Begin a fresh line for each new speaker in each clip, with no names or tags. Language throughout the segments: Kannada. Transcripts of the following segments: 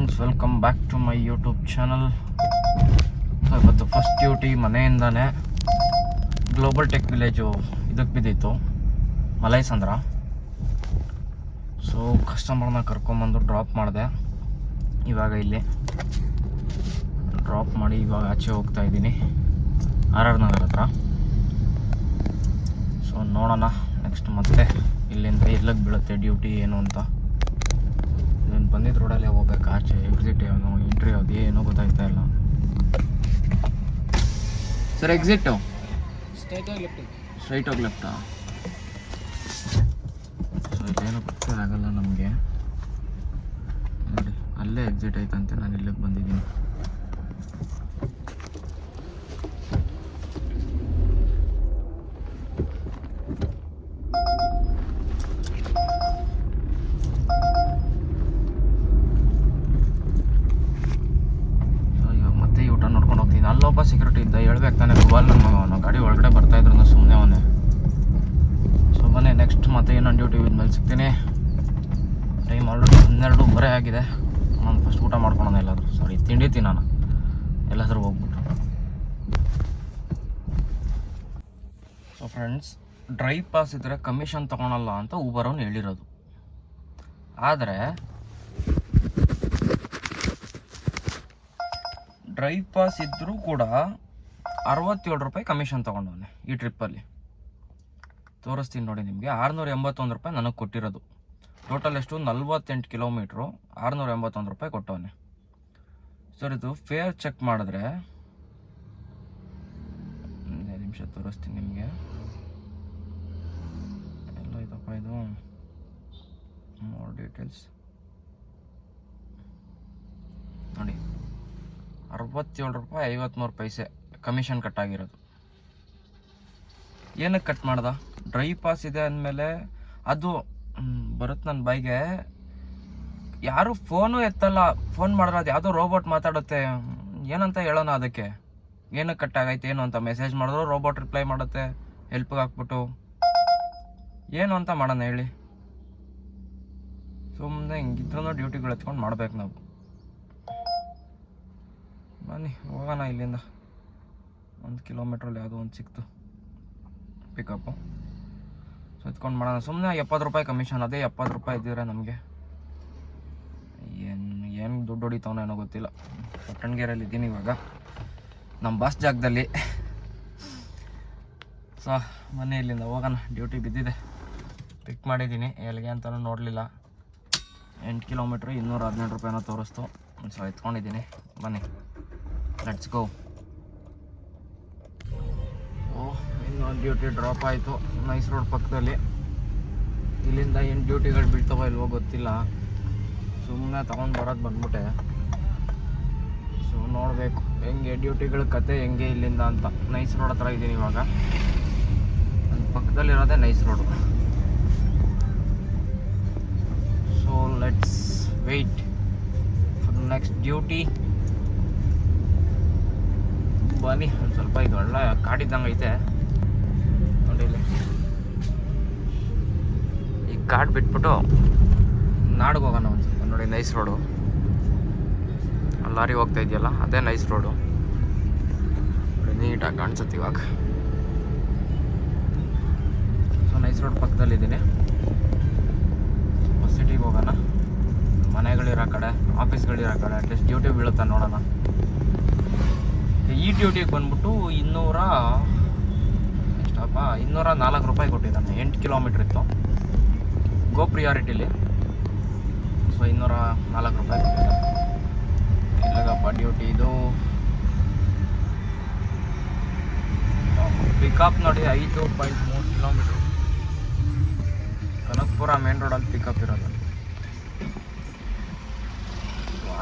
Friends welcome back to my YouTube channel so ಇವತ್ತು ಫಸ್ಟ್ ಡ್ಯೂಟಿ ಮನೆಯಿಂದಾನೆ ಗ್ಲೋಬಲ್ ಟೆಕ್ ವಿಲೇಜು ಇದಕ್ಕೆ ಬಿದ್ದಿತ್ತು ಮಲೈಸಂದ್ರ ಸೊ ಕಸ್ಟಮರ್ನ ಕರ್ಕೊಂಬಂದು ಡ್ರಾಪ್ ಮಾಡಿದೆ. ಇವಾಗ ಇಲ್ಲಿ ಡ್ರಾಪ್ ಮಾಡಿ ಇವಾಗ ಆಚೆ ಹೋಗ್ತಾ ಇದ್ದೀನಿ. ಆರ್ ಆರ್ ನಗರ್ ಹತ್ರ. ಸೊ ನೋಡೋಣ ನೆಕ್ಸ್ಟ್ ಮತ್ತೆ ಇಲ್ಲಿಂದ ಎಲ್ಲಕ್ಕೆ ಬೀಳುತ್ತೆ ಡ್ಯೂಟಿ ಏನು ಅಂತ. ಬಂದಿದ್ದ ರೋಡಲ್ಲೇ ಹೋಗ್ಬೇಕು. ಆಚೆ ಎಕ್ಸಿಟ್ ಏನು ಎಂಟ್ರಿ ಅದು ಏನೋ ಗೊತ್ತಾಗ್ತಾ ಇಲ್ಲ. ಸರ್ ಎಕ್ಸಿಟ್ ಸ್ಟ್ರೈಟ್ ಹೋಗಿ ಲೆಫ್ಟಾ ಏನೋ ಗೊತ್ತಾಗಲ್ಲ ನಮಗೆ. ನೋಡಿ ಅಲ್ಲೇ ಎಕ್ಸಿಟ್ ಐತಂತೆ ನಾನು ಇಲ್ಲಿಗೆ ಬಂದಿದ್ದೀನಿ ಸೊ ಇವಾಗ ನೋಡ್ಕೊಂಡು ಹೋಗ್ತೀನಿ ಅಲ್ಲೊಬ್ಬ ಸೆಕ್ಯೂರಿಟಿ ಇದ್ದ, ಹೇಳ್ಬೇಕು ತಾನೆ ಗುಬಾಲ್ ನನ್ನ ಅವನು ಗಾಡಿ ಒಳಗಡೆ ಬರ್ತಾ ಇದ್ರು ಸುಮ್ಮನೆ ಅವನೇ. ಸೊ ನೆಕ್ಸ್ಟ್ ಮತ್ತೆ ಇನ್ನೊಂದು ಡ್ಯೂಟಿ ಮೇಲೆ ಸಿಗ್ತೀನಿ. ಟೈಮ್ ಆಲ್ರೆಡಿ ಹನ್ನೆರಡೂವರೆ ಆಗಿದೆ. ನಾನು ಫಸ್ಟ್ ಊಟ ಮಾಡ್ಕೊಳೋಣ ಎಲ್ಲಾದರೂ. ಸಾರಿ ತಿಂಡಿ ತಿನ್ನೋಣ. ಎಲ್ಲಾದರೂ ಹೋಗ್ಬಿಟ್ಟು. ಸೊ ಫ್ರೆಂಡ್ಸ್ ಡ್ರೈವ್ ಪಾಸ್ ಇದ್ದರೆ ಕಮಿಷನ್ ತೊಗೊಳಲ್ಲ ಅಂತ ಊಬರ್ ಅವ್ನು ಹೇಳಿರೋದು. ಆದರೆ ಡ್ರೈ ಪಾಸ್ ಇದ್ದರೂ ಕೂಡ ಅರವತ್ತೇಳು ರೂಪಾಯಿ ಕಮಿಷನ್ ತೊಗೊಂಡವನೆ ಈ ಟ್ರಿಪ್ಪಲ್ಲಿ ತೋರಿಸ್ತೀನಿ ನೋಡಿ ನಿಮಗೆ. ಆರುನೂರ ಎಂಬತ್ತೊಂದು ರೂಪಾಯಿ ನನಗೆ ಕೊಟ್ಟಿರೋದು. ಟೋಟಲ್ ಎಷ್ಟು? ನಲ್ವತ್ತೆಂಟು ಕಿಲೋಮೀಟ್ರು ಆರುನೂರ ಎಂಬತ್ತೊಂದು ರೂಪಾಯಿ ಕೊಟ್ಟವನೆ. ಸರ್, ಇದು ಫೇರ್ ಚೆಕ್ ಮಾಡಿದ್ರೆ ಒಂದೇ ನಿಮಿಷ ತೋರಿಸ್ತೀನಿ ನಿಮಗೆ. ಎಲ್ಲ ಇದಪ್ಪ ಇದು? ಮೋರ್ ಡೀಟೇಲ್ಸ್ ನೋಡಿ ಅರವತ್ತೇಳು ರೂಪಾಯಿ ಐವತ್ತ್ಮೂರು ಪೈಸೆ ಕಮಿಷನ್ ಕಟ್ ಆಗಿರೋದು. ಏನಕ್ಕೆ ಕಟ್ ಮಾಡ್ದ? ಡ್ರೈ ಪಾಸ್ ಇದೆ ಅಂದಮೇಲೆ ಅದು ಬರುತ್ತೆ ನನ್ನ ಬಾಯಿಗೆ. ಯಾರು ಫೋನು ಎತ್ತಲ್ಲ ಫೋನ್ ಮಾಡಿದ್ರೆ ಅದು ಯಾವುದೋ ರೋಬೋಟ್ ಮಾತಾಡುತ್ತೆ. ಏನಂತ ಹೇಳೋಣ ಅದಕ್ಕೆ? ಏನಕ್ಕೆ ಕಟ್ ಆಗೈತೆ, ಏನು ಅಂತ ಮೆಸೇಜ್ ಮಾಡಿದ್ರು ರೋಬೋಟ್ ರಿಪ್ಲೈ ಮಾಡುತ್ತೆ ಹೆಲ್ಪ್ಗೆ ಹಾಕ್ಬಿಟ್ಟು. ಏನು ಅಂತ ಮಾಡೋಣ ಹೇಳಿ. ಸುಮ್ಮನೆ ಹಿಂಗಿದ್ರೂ ಡ್ಯೂಟಿಗಳು ಎತ್ಕೊಂಡು ಮಾಡ್ಬೇಕು ನಾವು. ಬನ್ನಿ, ಹೋಗೋಣ ಇಲ್ಲಿಂದ. ಒಂದು ಕಿಲೋಮೀಟ್ರಲ್ಲಿ ಯಾವುದೋ ಒಂದು ಸಿಕ್ತು. ಪಿಕಪ್ಪು ಸೊ ಎತ್ಕೊಂಡು ಮಾಡೋಣ. ಸುಮ್ಮನೆ ಎಪ್ಪತ್ತು ರೂಪಾಯಿ ಕಮಿಷನ್ ಅದೇ ಎಪ್ಪತ್ತು ರೂಪಾಯಿ ಇದ್ದಿದ್ರೆ ನಮಗೆ? ಏನು ಏನು ದುಡ್ಡು ಹೊಡಿತಾವನೋ ಏನೋ ಗೊತ್ತಿಲ್ಲ. ಪಟ್ಟಣಗೆರೆಯಲ್ಲಿ ಇದ್ದೀನಿ ಇವಾಗ. ನಮ್ಮ ಬಸ್ ಜಾಗದಲ್ಲಿ. ಸೊ ಮನೆ ಇಲ್ಲಿಂದ ಹೋಗೋಣ. ಡ್ಯೂಟಿ ಬಿದ್ದಿದೆ. ಪಿಕ್ ಮಾಡಿದ್ದೀನಿ. ಎಲ್ಲಿಗೆ ಅಂತಲೂ ನೋಡಲಿಲ್ಲ. ಎಂಟು ಕಿಲೋಮೀಟ್ರ್ ಇನ್ನೂರ ಹದಿನೆಂಟು ರೂಪಾಯಿನೋ ತೋರಿಸ್ತು. ಸೊ ಎತ್ಕೊಂಡಿದ್ದೀನಿ. ಬನ್ನಿ. ಲೆಟ್ಸ್ ಗೋ ಇನ್ನೊಂದು ಡ್ಯೂಟಿ ಡ್ರಾಪ್ ಆಯಿತು. ನೈಸ್ ರೋಡ್ ಪಕ್ಕದಲ್ಲಿ. ಇಲ್ಲಿಂದ ಏನು ಡ್ಯೂಟಿಗಳು ಬೀಳ್ತಾವೋ ಇಲ್ವೋ ಗೊತ್ತಿಲ್ಲ. ಸುಮ್ಮನೆ ತಗೊಂಡು ಬರೋದು ಬಂದ್ಬಿಟ್ಟೆ. ಸೊ ನೋಡಬೇಕು. ಹೆಂಗೆ ಡ್ಯೂಟಿಗಳ ಕತೆ ಹೆಂಗೆ ಇಲ್ಲಿಂದ ಅಂತ. ನೈಸ್ ರೋಡ್ ಹತ್ರ ಇದ್ದೀನಿ ಇವಾಗ. ನನ್ನ ಪಕ್ಕದಲ್ಲಿರೋದೇ nice road so let's wait for next duty ಬನ್ನಿ, ಒಂದು ಸ್ವಲ್ಪ ಇದು ಒಳ್ಳೆ ಕಾಡಿದ್ದಂಗೆ ಐತೆ. ನೋಡಿ ಈ ಕಾಡು ಬಿಟ್ಬಿಟ್ಟು ನಾಡಿಗೆ ಹೋಗೋಣ ಒಂದು ಸ್ವಲ್ಪ. ನೋಡಿ ನೈಸ್ ರೋಡು ಲಾರಿ ಹೋಗ್ತಾ ಇದೆಯಲ್ಲ, ಅದೇ ನೈಸ್ ರೋಡು ನೋಡಿ ನೀಟಾಗಿ ಕಾಣಿಸುತ್ತೆ ಇವಾಗ. ಸೊ ನೈಸ್ ರೋಡ್ ಪಕ್ಕದಲ್ಲಿದ್ದೀನಿ ಸಿಟಿಗೆ ಹೋಗೋಣ. ಮನೆಗಳಿರೋ ಕಡೆ ಆಫೀಸ್ಗಳಿರೋ ಕಡೆ ಅಟ್ಲೀಸ್ಟ್ ಡ್ಯೂಟಿ ಬೀಳುತ್ತೆ ನೋಡೋಣ. ಈ ಡ್ಯೂಟಿಗೆ ಬಂದ್ಬಿಟ್ಟು ಇನ್ನೂರ, ಎಷ್ಟಪ್ಪ, ಇನ್ನೂರ ನಾಲ್ಕು ರೂಪಾಯಿ ಕೊಟ್ಟಿದ್ದಾನೆ. ಎಂಟು ಕಿಲೋಮೀಟ್ರ್ ಇತ್ತು. ಗೋ ಪ್ರಿಯಾರಿಟಿಲಿ ಸೊ ಇನ್ನೂರ ನಾಲ್ಕು ರೂಪಾಯಿ ಕೊಟ್ಟಿದ್ದಾನೆ. ಇಲ್ಲಗಪ್ಪ ಡ್ಯೂಟಿ ಇದು. ಪಿಕಪ್ ನೋಡಿ ಐದು ಪಾಯಿಂಟ್ ಮೂರು ಕಿಲೋಮೀಟ್ರ್ ಕನಕಪುರ ಮೇನ್ ರೋಡಲ್ಲಿ ಪಿಕಪ್ ಇರೋದು.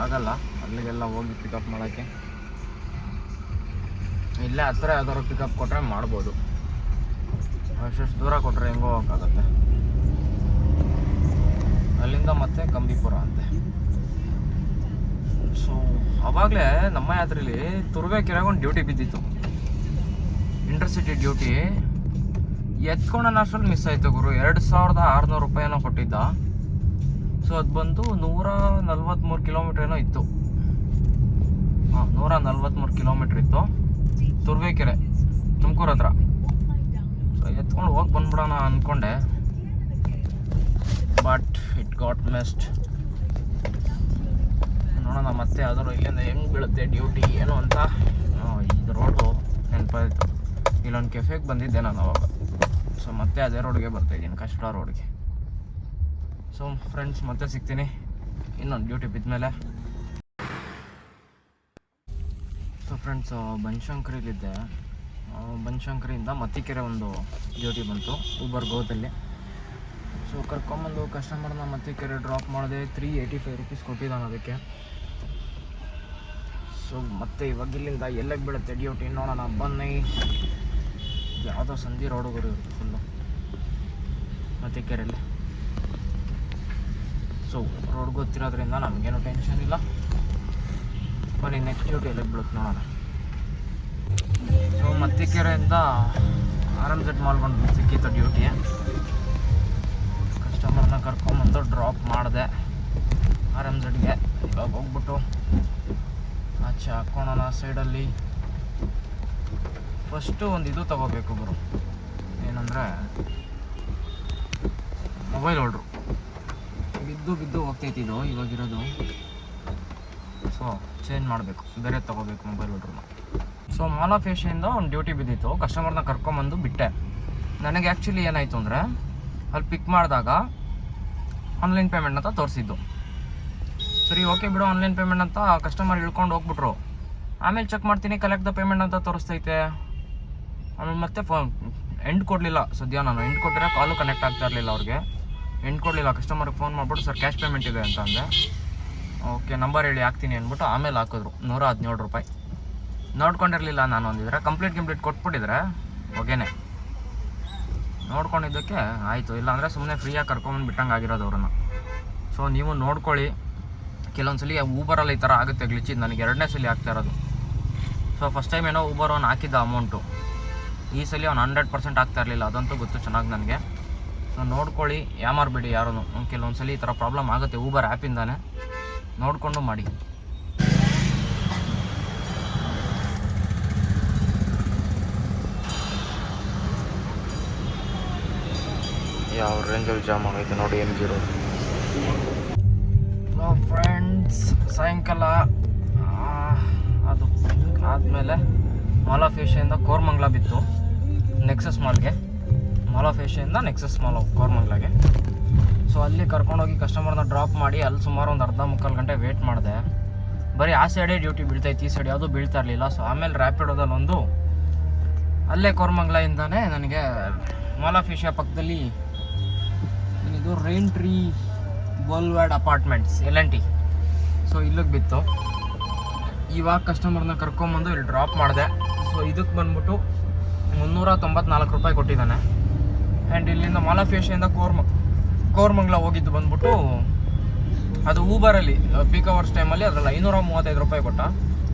ಆಗಲ್ಲ. ಅಲ್ಲಿಗೆಲ್ಲ ಹೋಗಿ ಪಿಕಪ್ ಮಾಡೋಕ್ಕೆ. ಇಲ್ಲೇ ಹತ್ರ ಯಾವ್ದಾದ್ರು ಪಿಕಪ್ ಕೊಟ್ಟರೆ ಮಾಡ್ಬೋದು. ಅಷ್ಟು ದೂರ ಕೊಟ್ಟರೆ ಹೆಂಗೋ ಹೋಗೋಕ್ಕಾಗತ್ತೆ ಅಲ್ಲಿಂದ ಮತ್ತೆ ಕಂಬಿಪುರ ಅಂತೆ. ಸೊ ಅವಾಗಲೇ ನಮ್ಮ ಯಾತ್ರೆಲಿ ತುರ್ಬೇಕೆರೆಗೆ ಒಂದು ಡ್ಯೂಟಿ ಬಿದ್ದಿತ್ತು. ಇಂಟರ್ಸಿಟಿ ಡ್ಯೂಟಿ ಎತ್ಕೊಂಡ ಅಷ್ಟರಲ್ಲಿ ಮಿಸ್ ಆಯಿತು ಗುರು. ಎರಡು ಸಾವಿರದ ಆರುನೂರು ರೂಪಾಯಿನೋ ಕೊಟ್ಟಿದ್ದ. ಸೊ ಅದು ಬಂದು ನೂರ ನಲ್ವತ್ತ್ಮೂರು ಕಿಲೋಮೀಟ್ರ್ ಏನೋ ಇತ್ತು. ಹಾಂ, ನೂರ ನಲ್ವತ್ತ್ಮೂರು ಕಿಲೋಮೀಟ್ರ್ ಇತ್ತು. ತುರುವೇಕೆರೆ ತುಮಕೂರು ಹತ್ರ. ಎತ್ಕೊಂಡು ಹೋಗಿ ಬಂದ್ಬಿಡೋಣ ಅಂದ್ಕೊಂಡೆ ಬಟ್ ಇಟ್ ಗಾಟ್ ಮೆಸ್ಟ್ ನೋಡೋಣ ಮತ್ತೆ ಆದರೂ ಇಲ್ಲಿಂದ ಹೆಂಗೆ ಬೀಳುತ್ತೆ ಡ್ಯೂಟಿ ಏನು ಅಂತ. ಇದು ರೋಡು ನೆನಪಾಯಿತು. ಇಲ್ಲೊಂದು ಕೆಫೆಗೆ ಬಂದಿದ್ದೆ ನಾನು ಅವಾಗ. ಸೊ ಮತ್ತೆ ಅದೇ ರೋಡ್ಗೆ ಬರ್ತಾಯಿದ್ದೀನಿ ಕಷ್ಟ ರೋಡ್ಗೆ ಸೊ ಫ್ರೆಂಡ್ಸ್ ಮತ್ತೆ ಸಿಗ್ತೀನಿ. ಇನ್ನೊಂದು ಡ್ಯೂಟಿ ಬಿದ್ಮೇಲೆ. ಸೊ ಫ್ರೆಂಡ್ಸ್ ಬನಶಂಕರಿಲಿದ್ದೆ. ಬನಶಂಕರಿಯಿಂದ ಮತ್ತಿಕೆರೆ ಒಂದು ಡ್ಯೂಟಿ ಬಂತು ಊಬರ್ ಗೋದಲ್ಲಿ ಸೊ ಕರ್ಕೊಂಬಂದು ಕಸ್ಟಮರ್ನ ಮತ್ತಿಕೆರೆ ಡ್ರಾಪ್ ಮಾಡಿದೆ ತ್ರೀ ಏಯ್ಟಿ ಫೈವ್ ರುಪೀಸ್ ಕೊಟ್ಟಿದ್ದಾನೆ ಅದಕ್ಕೆ. ಸೊ ಮತ್ತೆ ಇವಾಗ ಇಲ್ಲಿಂದ ಎಲ್ಲಕ್ಕೆ ಬೀಳುತ್ತೆ ಡ್ಯೂಟಿ ನೋಡೋಣ, ಬನ್ನಿ. ಯಾವುದೋ ಸಂಧಿ ರೋಡುಗಳು ಇರುತ್ತೆ ಫುಲ್ಲು ಮತ್ತಿಕೆರೆಯಲ್ಲಿ ಸೊ ರೋಡ್ ಗೊತ್ತಿರೋದ್ರಿಂದ ನಮಗೇನು ಟೆನ್ಷನ್ ಇಲ್ಲ. ಬನ್ನಿ ನೆಕ್ಸ್ಟ್ ಡ್ಯೂಟಿ ಎಲ್ಲಕ್ಕೆ ಬಿಡುತ್ತೆ ನೋಡೋಣ. ಸೊ ಮತ್ತಿಕೆರೆಯಿಂದ ಆರ್ ಎಂ ಜೆಡ್ ಮಾಲ್ ಬಂದು ಸಿಕ್ಕಿತ್ತು ಡ್ಯೂಟಿ ಕಸ್ಟಮರ್ನ ಕರ್ಕೊಂಬಂದು ಡ್ರಾಪ್ ಮಾಡಿದೆ ಆರ್ ಎಂ ಇವಾಗ ಹೋಗ್ಬಿಟ್ಟು ಆಚೆ ಹಾಕ್ಕೊಳೋಣ ಸೈಡಲ್ಲಿ ಫಸ್ಟು ಒಂದು ಇದು ತಗೋಬೇಕು ಗುರು. ಏನಂದರೆ ಮೊಬೈಲ್ ಆರ್ಡ್ರು ಬಿದ್ದು ಬಿದ್ದು ಹೋಗ್ತೈತಿ ಇದು, ಇವಾಗಿರೋದು. ಸೊ ಚೇಂಜ್ ಮಾಡಬೇಕು. ಬೇರೆ ತಗೋಬೇಕು ಮೊಬೈಲ್ ಹೋಲ್ಡ್ರನ್ನ ಸೊ ಮಾಲ್ ಆಫ್ ಏಷ್ಯಿಂದ ಒಂದು ಡ್ಯೂಟಿ ಬಿದ್ದಿತ್ತು. ಕಸ್ಟಮರ್ನ ಕರ್ಕೊಂಬಂದು ಬಿಟ್ಟೆ. ನನಗೆ ಆ್ಯಕ್ಚುಲಿ ಏನಾಯಿತು ಅಂದರೆ, ಅಲ್ಲಿ ಪಿಕ್ ಮಾಡಿದಾಗ ಆನ್ಲೈನ್ ಪೇಮೆಂಟ್ ಅಂತ ತೋರಿಸಿದ್ದು. ಸರಿ ಓಕೆ ಬಿಡು ಆನ್ಲೈನ್ ಪೇಮೆಂಟ್ ಅಂತ ಕಸ್ಟಮರ್ ಇಳ್ಕೊಂಡು ಹೋಗ್ಬಿಟ್ರು. ಆಮೇಲೆ ಚೆಕ್ ಮಾಡ್ತೀನಿ ಕಲೆಕ್ಟ್ ದ ಪೇಮೆಂಟ್ ಅಂತ ತೋರಿಸ್ತೈತೆ. ಆಮೇಲೆ ಮತ್ತೆ ಫೋನ್ ಎಂಡ್ ಕೊಡಲಿಲ್ಲ. ಸದ್ಯ ನಾನು ಎಂಡ್ ಕೊಟ್ಟಿರೋ ಕಾಲು ಕನೆಕ್ಟ್ ಆಗ್ತಾ ಇರಲಿಲ್ಲ ಅವ್ರಿಗೆ. ಎಂಡ್ ಕೊಡಲಿಲ್ಲ. ಕಸ್ಟಮರ್ಗೆ ಫೋನ್ ಮಾಡ್ಬಿಟ್ಟು ಸರ್ ಕ್ಯಾಶ್ ಪೇಮೆಂಟ್ ಇದೆ ಅಂತ ಅಂದೆ. ಓಕೆ, ನಂಬರ್ ಹೇಳಿ, ಹಾಕ್ತೀನಿ ಅಂದ್ಬಿಟ್ಟು ಆಮೇಲೆ ಹಾಕಿದ್ರು. ನೂರ ಹದಿನೇಳು ರೂಪಾಯಿ. ನೋಡ್ಕೊಂಡಿರಲಿಲ್ಲ ನಾನು ಒಂದಿದ್ರೆ ಕಂಪ್ಲೀಟ್ ಕಂಪ್ಲೀಟ್ ಕೊಟ್ಬಿಟ್ಟಿದ್ರೆ ಓಕೆನೆ ನೋಡ್ಕೊಂಡಿದ್ದಕ್ಕೆ ಆಯಿತು. ಇಲ್ಲಾಂದರೆ ಸುಮ್ಮನೆ ಫ್ರೀಯಾಗಿ ಕರ್ಕೊಂಬಂದು ಬಿಟ್ಟಂಗೆ ಆಗಿರೋದು ಅವ್ರನ್ನ. ಸೊ ನೀವು ನೋಡ್ಕೊಳ್ಳಿ. ಕೆಲವೊಂದು ಸಲ ಊಬರಲ್ಲಿ ಈ ಥರ ಆಗುತ್ತೆ ಗ್ಲಿಚಿದ್ದು ನನಗೆ ಎರಡನೇ ಸಲ ಆಗ್ತಾ ಇರೋದು. ಸೊ ಫಸ್ಟ್ ಟೈಮ್ ಏನೋ ಊಬರ್ ಅವ್ನು ಹಾಕಿದ್ದ ಅಮೌಂಟು ಈ ಸಲ ಅವ್ನು ಹಂಡ್ರೆಡ್ ಪರ್ಸೆಂಟ್ ಆಗ್ತಾ ಇರಲಿಲ್ಲ. ಅದಂತೂ ಗೊತ್ತು ಚೆನ್ನಾಗಿ ನನಗೆ. ಸೊ ನೋಡ್ಕೊಳ್ಳಿ. ಯಾಮಾರ್ಬಿಡಿ ಯಾರೂ ಕೆಲವೊಂದು ಸಲ ಈ ಥರ ಪ್ರಾಬ್ಲಮ್ ಆಗುತ್ತೆ ಊಬರ್ ಆ್ಯಪಿಂದಾನೆ ನೋಡಿಕೊಂಡು ಮಾಡಿ. ಯಾವ ರೇಂಜಲ್ಲಿ ಜಾಮ್ ಆಗೈತೆ ನೋಡಿ ಎಂ ಜೀರೋ ಫ್ರೆಂಡ್ಸ್ ಸಾಯಂಕಾಲ. ಅದು ಆದಮೇಲೆ ಮಾಲ್ ಆಫ್ ಏಷ್ಯಾಯಿಂದ ಕೋರ್ಮಂಗ್ಲ ಬಿತ್ತು. ನೆಕ್ಸಸ್ ಮಾಲ್ಗೆ ಮಾಲ್ ಆಫ್ ಏಷ್ಯಾಯಿಂದ ನೆಕ್ಸಸ್ ಮಾಲ್ ಕೋರ್ಮಂಗ್ಲಾಗೆ. ಸೊ ಅಲ್ಲಿ ಕರ್ಕೊಂಡೋಗಿ ಕಸ್ಟಮರ್ನ ಡ್ರಾಪ್ ಮಾಡಿ ಅಲ್ಲಿ ಸುಮಾರು ಒಂದು ಅರ್ಧ ಮುಕ್ಕಾಲು ಗಂಟೆ ವೇಟ್ ಮಾಡಿದೆ. ಬರೀ ಆ ಸೈಡೇ ಡ್ಯೂಟಿ ಬೀಳ್ತಾಯಿತ್ತು ಈ ಸೈಡ್ ಯಾವುದೂ ಬೀಳ್ತಾ ಇರಲಿಲ್ಲ. ಸೊ ಆಮೇಲೆ ರ್ಯಾಪಿಡೋದಲ್ಲಿ ಒಂದು ಅಲ್ಲೇ ಕೋರ್ಮಂಗ್ಲಿಂದಾನೇ ನನಗೆ ಮಾಲ್ ಆಫ್ ಏಷ್ಯಾ ಪಕ್ಕದಲ್ಲಿ ಇದು rain tree ಗೋಲ್ವಾಡ್ apartments L N T so ಇಲ್ಲಿಗೆ ಬಿತ್ತು. ಇವಾಗ ಕಸ್ಟಮರ್ನ ಕರ್ಕೊಂಬಂದು ಇಲ್ಲಿ ಡ್ರಾಪ್ ಮಾಡಿದೆ. ಸೊ ಇದಕ್ಕೆ ಬಂದ್ಬಿಟ್ಟು ಮುನ್ನೂರ ತೊಂಬತ್ನಾಲ್ಕು ರೂಪಾಯಿ ಕೊಟ್ಟಿದ್ದಾನೆ. ಆ್ಯಂಡ್ ಇಲ್ಲಿಂದ ಮಾಲಾಫೇಶಿಯಿಂದ ಕೋರ್ಮ ಕೋರ್ಮಂಗ್ಲ ಹೋಗಿದ್ದು ಬಂದ್ಬಿಟ್ಟು ಅದು ಊಬರಲ್ಲಿ ಪೀಕ್ ಅವರ್ಸ್ ಟೈಮಲ್ಲಿ ಅದರಲ್ಲಿ ಐನೂರ ಮೂವತ್ತೈದು ರೂಪಾಯಿ ಕೊಟ್ಟ.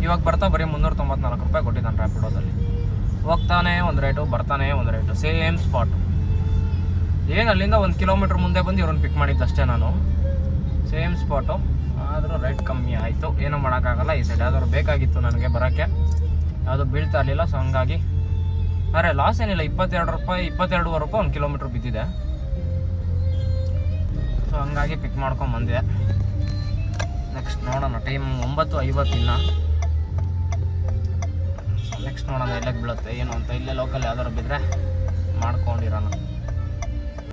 ಇವಾಗ ಬರ್ತಾ ಬರೀ ಮುನ್ನೂರ ತೊಂಬತ್ನಾಲ್ಕು ರೂಪಾಯಿ ಕೊಟ್ಟಿದ್ದಾನೆ ರ್ಯಾಪಿಡೋದಲ್ಲಿ ಹೋಗ್ತಾನೆ, ಒಂದು ರೇಟು ಬರ್ತಾನೆ, ಒಂದು ರೇಟು ಸೇಮ್ ಸ್ಪಾಟ್ ಏನು ಅಲ್ಲಿಂದ ಒಂದು ಕಿಲೋಮೀಟ್ರ್ ಮುಂದೆ ಬಂದು ಇವ್ರನ್ನ ಪಿಕ್ ಮಾಡಿದ್ದು ಅಷ್ಟೇ ನಾನು. ಸೇಮ್ ಸ್ಪಾಟು ಆದರೂ ರೇಟ್ ಕಮ್ಮಿ ಆಯಿತು. ಏನೂ ಮಾಡೋಕ್ಕಾಗಲ್ಲ. ಈ ಸೈಡ್ ಯಾವ್ದಾದ್ರು ಬೇಕಾಗಿತ್ತು ನನಗೆ ಬರೋಕ್ಕೆ. ಯಾವುದು ಬೀಳ್ತಾ ಇರಲಿಲ್ಲ ಸೊ ಹಂಗಾಗಿ. ಅರೆ ಲಾಸ್ ಏನಿಲ್ಲ. ಇಪ್ಪತ್ತೆರಡು ರೂಪಾಯಿ, ಇಪ್ಪತ್ತೆರಡುವರೆ ರೂಪಾಯಿ ಒಂದು ಕಿಲೋಮೀಟ್ರ್ ಬಿದ್ದಿದೆ. ಸೊ ಹಂಗಾಗಿ ಪಿಕ್ ಮಾಡ್ಕೊಂಡು ಬಂದೆ. ನೆಕ್ಸ್ಟ್ ನೋಡೋಣ ಟೈಮ್ ಒಂಬತ್ತು ಐವತ್ತಿನ್ನ ನೆಕ್ಸ್ಟ್ ನೋಡೋಣ ಎಲ್ಲಕ್ಕೆ ಬೀಳುತ್ತೆ, ಏನು ಅಂತ. ಇಲ್ಲೇ ಲೋಕಲ್ ಯಾವ್ದಾರು ಬಿದ್ದರೆ ಮಾಡ್ಕೊಂಡಿರೋಣ.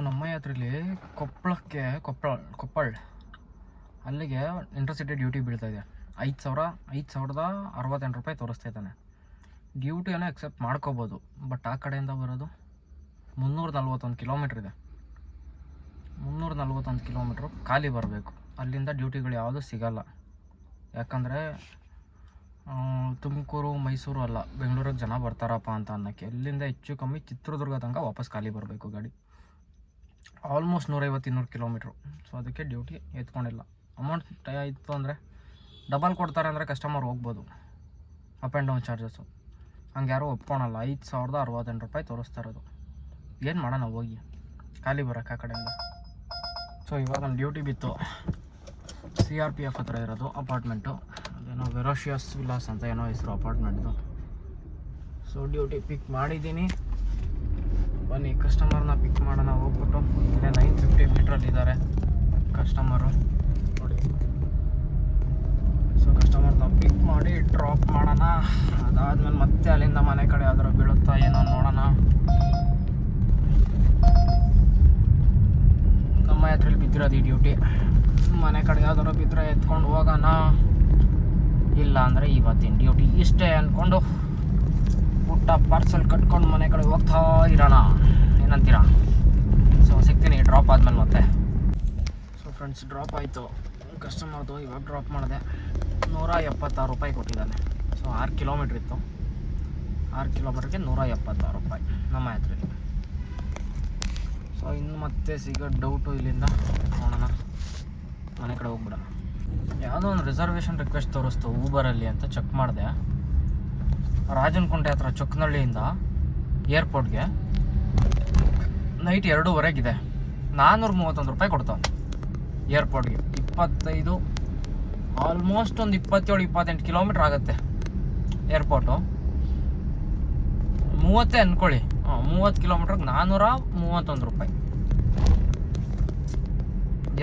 ನಮ್ಮ ಯಾತ್ರೆಯಲ್ಲಿ ಕೊಪ್ಪಳಕ್ಕೆ ಕೊಪ್ಪಳ ಕೊಪ್ಪಳ. ಅಲ್ಲಿಗೆ ಇಂಟರ್ಸಿಟಿ ಡ್ಯೂಟಿ ಬೀಳ್ತಾ ಇದೆ. ಐದು ಸಾವಿರ, ಐದು ಸಾವಿರದ ಅರವತ್ತೆಂಟು ರೂಪಾಯಿ ತೋರಿಸ್ತಾ ಇದ್ದಾನೆ. ಡ್ಯೂಟಿಯನ್ನು ಎಕ್ಸೆಪ್ಟ್ ಮಾಡ್ಕೋಬೋದು. ಬಟ್ ಆ ಕಡೆಯಿಂದ ಬರೋದು ಮುನ್ನೂರ ನಲ್ವತ್ತೊಂದು ಕಿಲೋಮೀಟ್ರ್ ಇದೆ. ಮುನ್ನೂರ ನಲ್ವತ್ತೊಂದು ಕಿಲೋಮೀಟ್ರು ಖಾಲಿ ಬರಬೇಕು. ಅಲ್ಲಿಂದ ಡ್ಯೂಟಿಗಳು ಯಾವುದೂ ಸಿಗಲ್ಲ. ಯಾಕಂದರೆ ತುಮಕೂರು, ಮೈಸೂರು ಅಲ್ಲ, ಬೆಂಗಳೂರಿಗೆ ಜನ ಬರ್ತಾರಪ್ಪ ಅಂತ ಅನ್ನೋಕ್ಕೆ. ಎಲ್ಲಿಂದ ಹೆಚ್ಚು ಕಮ್ಮಿ ಚಿತ್ರದುರ್ಗ ತನಕ ವಾಪಸ್ ಖಾಲಿ ಬರಬೇಕು ಗಾಡಿ. ಆಲ್ಮೋಸ್ಟ್ ನೂರೈವತ್ತು, ಇನ್ನೂರು ಕಿಲೋಮೀಟ್ರು. ಸೊ ಅದಕ್ಕೆ ಡ್ಯೂಟಿ ಎತ್ಕೊಂಡಿಲ್ಲ. ಅಮೌಂಟ್ ಇತ್ತು ಅಂದರೆ ಡಬಲ್ ಕೊಡ್ತಾರೆ ಅಂದರೆ ಕಸ್ಟಮರ್ ಹೋಗ್ಬೋದು. ಅಪ್ ಆ್ಯಂಡ್ ಡೌನ್ ಚಾರ್ಜಸ್ಸು ಹಂಗೆ ಯಾರೂ ಒಪ್ಕೊಳಲ್ಲ. ಐದು ಸಾವಿರದ ಅರವತ್ತೆಂಟು ರೂಪಾಯಿ ತೋರಿಸ್ತಾರದು ಏನು ಮಾಡೋಣ, ಹೋಗಿ. ಖಾಲಿ ಬರೋಕ್ಕೆ ಆ ಕಡೆಯಿಂದ. ಸೊ ಇವಾಗ ನನ್ನ ಡ್ಯೂಟಿ ಬಿತ್ತು. ಸಿ ಆರ್ ಪಿ ಎಫ್ ಹತ್ರ ಇರೋದು ಅಪಾರ್ಟ್ಮೆಂಟು ಅದೇನೋ ವೆರೋಷಿಯಸ್ ವಿಲಾಸ್ ಅಂತ ಏನೋ ಹೆಸರು ಅಪಾರ್ಟ್ಮೆಂಟ್ದು ಸೊ ಡ್ಯೂಟಿ ಪಿಕ್ ಮಾಡಿದ್ದೀನಿ. ಬನ್ನಿ ಕಸ್ಟಮರ್ನ ಪಿಕ್ ಮಾಡೋಣ, ಹೋಗ್ಬಿಟ್ಟು. ಇಲ್ಲೇ ನೈನ್ ಫಿಫ್ಟಿ ಮೀಟ್ರಲ್ಲಿ ಇದ್ದಾರೆ ಕಸ್ಟಮರು ನೋಡಿ. ಸೊ ಕಸ್ಟಮರ್ನ ಪಿಕ್ ಮಾಡಿ ಡ್ರಾಪ್ ಮಾಡೋಣ. ಅದಾದಮೇಲೆ ಮತ್ತೆ ಅಲ್ಲಿಂದ ಮನೆ ಕಡೆ ಆದರೂ ಬೀಳುತ್ತಾ ಏನೋ ನೋಡೋಣ. ನಮ್ಮ ಹತ್ರಲ್ಲಿ ಬಿದ್ದಿರೋದು ಈ ಡ್ಯೂಟಿ ಮನೆ ಕಡೆ ಯಾವ್ದಾರು ಬಿದ್ದರೆ ಎತ್ಕೊಂಡು ಹೋಗೋಣ. ಇಲ್ಲ ಅಂದರೆ ಇವತ್ತಿನ ಡ್ಯೂಟಿ ಇಷ್ಟೇ ಅಂದ್ಕೊಂಡು ಊಟ ಪಾರ್ಸಲ್ ಕಟ್ಕೊಂಡು ಮನೆ ಕಡೆ ಹೋಗ್ತಾ ಇರೋಣ. ಏನಂತೀರ? ಸೊ ಸಿಗ್ತೀನಿ ಡ್ರಾಪ್ ಆದ್ಮೇಲೆ ಮತ್ತೆ. ಸೊ ಫ್ರೆಂಡ್ಸ್ ಡ್ರಾಪ್ ಆಯಿತು. ಕಸ್ಟಮರ್ದು ಇವಾಗ ಡ್ರಾಪ್ ಮಾಡಿದೆ. ನೂರ ಎಪ್ಪತ್ತಾರು ರೂಪಾಯಿ ಕೊಟ್ಟಿದ್ದಾನೆ. ಸೊ ಆರು ಕಿಲೋಮೀಟ್ರ್ ಇತ್ತು. ಆರು ಕಿಲೋಮೀಟ್ರಿಗೆ ನೂರ ಎಪ್ಪತ್ತಾರು ರೂಪಾಯಿ ನಮ್ಮ ಇನ್ನು ಮತ್ತೆ ಸಿಗೋ ಡೌಟು ಇಲ್ಲಿಂದ ನೋಡೋಣ. ಮನೆ ಕಡೆ ಹೋಗ್ಬಿಡೋಣ. ಯಾವುದೋ ಒಂದು ರಿಸರ್ವೇಷನ್ ರಿಕ್ವೆಸ್ಟ್ ತೋರಿಸ್ತು ಊಬರಲ್ಲಿ ಅಂತ ಚೆಕ್ ಮಾಡಿದೆ. ರಾಜನಕುಂಟೆ ಹತ್ರ ಚೊಕ್ಕನಹಳ್ಳಿಯಿಂದ ಏರ್ಪೋರ್ಟ್ಗೆ ನೈಟ್ ಎರಡೂವರೆಗಿದೆ. ನಾನ್ನೂರ ಮೂವತ್ತೊಂದು ರೂಪಾಯಿ ಕೊಡ್ತಾವೆ ಏರ್ಪೋರ್ಟ್ಗೆ ಇಪ್ಪತ್ತೈದು ಆಲ್ಮೋಸ್ಟ್ ಒಂದು ಇಪ್ಪತ್ತೇಳು, ಇಪ್ಪತ್ತೆಂಟು ಕಿಲೋಮೀಟ್ರ್ ಆಗುತ್ತೆ ಏರ್ಪೋರ್ಟು ಮೂವತ್ತೇ ಅಂದ್ಕೊಳ್ಳಿ ಹಾಂ, ಮೂವತ್ತು ಕಿಲೋಮೀಟ್ರಿಗೆ ನಾನ್ನೂರ ಮೂವತ್ತೊಂದು ರೂಪಾಯಿ.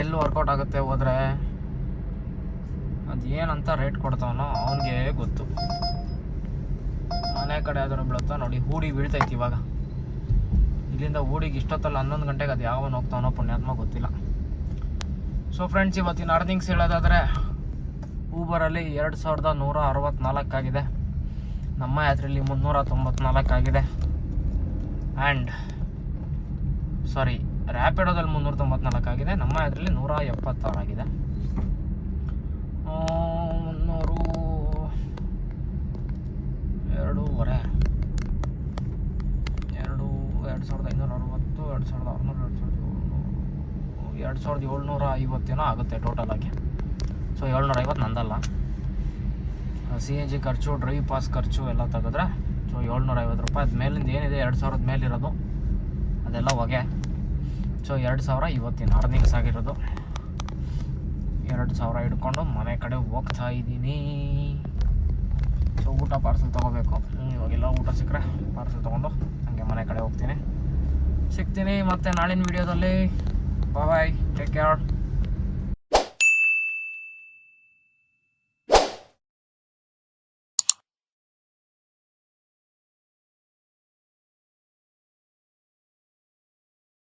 ಎಲ್ಲಿ ವರ್ಕೌಟ್ ಆಗುತ್ತೆ ಹೋದ್ರೆ? ಅದು ಏನಂತ ರೇಟ್ ಕೊಡ್ತಾವನೋ ಅವನಿಗೆ ಗೊತ್ತು. ಮನೆ ಕಡೆ ಆದರೂ ಬೀಳುತ್ತಾ ನೋಡಿ, ಹೂಡಿ ಬೀಳ್ತೈತಿ ಇವಾಗ. ಇಲ್ಲಿಂದ ಹೂಡಿಗೆ ಇಷ್ಟೊತ್ತಲ್ಲ ಹನ್ನೊಂದು ಗಂಟೆಗೆ ಅದು ಯಾವನು ಹೋಗ್ತಾವನೋ ಪುಣ್ಯಾತ್ಮ ಗೊತ್ತಿಲ್ಲ. ಸೊ ಫ್ರೆಂಡ್ಸ್ ಇವತ್ತಿನ ಅರ್ನಿಂಗ್ಸ್ ಹೇಳೋದಾದರೆ ಊಬರಲ್ಲಿ ಎರಡು ಸಾವಿರದ ನೂರ ಅರವತ್ತ್ನಾಲ್ಕಾಗಿದೆ ನಮ್ಮ ಯಾತ್ರೆಯಲ್ಲಿ ಮುನ್ನೂರ ತೊಂಬತ್ನಾಲ್ಕಾಗಿದೆ ಆ್ಯಂಡ್ ಸಾರಿ ರ್ಯಾಪಿಡೋದಲ್ಲಿ ಮುನ್ನೂರ ತೊಂಬತ್ನಾಲ್ಕಾಗಿದೆ ನಮ್ಮ ಇದರಲ್ಲಿ ನೂರ ಎಪ್ಪತ್ತಾರು ಆಗಿದೆ ಮುನ್ನೂರು ಎರಡೂವರೆ. ಎರಡು ಎರಡು ಸಾವಿರದ ಐನೂರ ಅರವತ್ತು, ಎರಡು ಸಾವಿರದ ಆರುನೂರು, ಎರಡು ಸಾವಿರದ ಏಳ್ನೂರು, ಎರಡು ಸಾವಿರದ ಏಳ್ನೂರ ಐವತ್ತೇನೋ ಆಗುತ್ತೆ ಟೋಟಲ್ ಆಗಿ. ಸೊ ಏಳ್ನೂರ ಐವತ್ತು ನಂದಲ್ಲ. ಸಿ ಎನ್ ಜಿ ಖರ್ಚು ಡ್ರೈವ್ ಪಾಸ್ ಖರ್ಚು ಎಲ್ಲ ತೆಗೆದ್ರೆ ಸೊ ಏಳ್ನೂರ ಐವತ್ತು ರೂಪಾಯಿ. ಅದ ಮೇಲಿಂದ ಏನಿದೆ, ಎರಡು ಸಾವಿರದ ಮೇಲಿರೋದು. ಅದೆಲ್ಲ ಹೊಗೆ. ಸೊ, ಎರಡು ಸಾವಿರ ಇವತ್ತಿನ ಅರ್ನಿಂಗ್ಸ್ ಆಗಿರೋದು ಎರಡು ಸಾವಿರ ಹಿಡ್ಕೊಂಡು ಮನೆ ಕಡೆ ಹೋಗ್ತಾ ಇದ್ದೀನಿ. ಸೊ, ಊಟ ಪಾರ್ಸಲ್ ತೊಗೋಬೇಕು. ಇವಾಗೆಲ್ಲ ಊಟ ಸಿಕ್ಕರೆ ಪಾರ್ಸಲ್ ತೊಗೊಂಡು ಹಂಗೆ ಮನೆ ಕಡೆ ಹೋಗ್ತೀನಿ. ಸಿಗ್ತೀನಿ ಮತ್ತು ನಾಳಿನ ವೀಡಿಯೋದಲ್ಲಿ. Bye take care